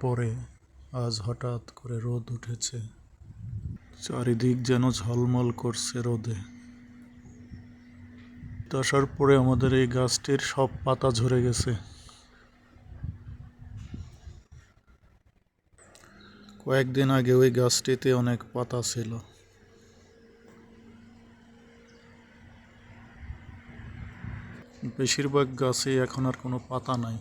পরে আজ হঠাৎ করে রোদ উঠেছে। চারিদিক যেন ঝলমল করছে রোদে। আসার পরে আমাদের এই গাছটির সব পাতা ঝরে গেছে। কয়েকদিন আগে ওই গাছটিতে অনেক পাতা ছিল। বেশিরভাগ গাছে এখন আর কোনো পাতা নাই।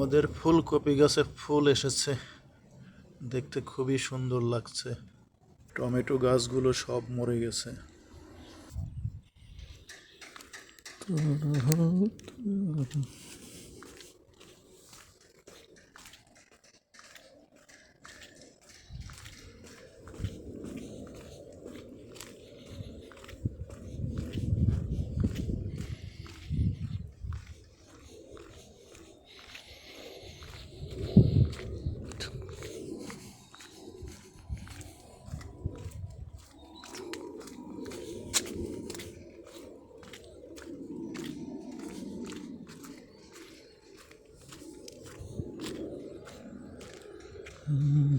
আমাদের ফুলকপি গাছে ফুল এসেছে। দেখতে খুবই সুন্দর লাগছে। টমেটো গাছগুলো সব মরে গেছে।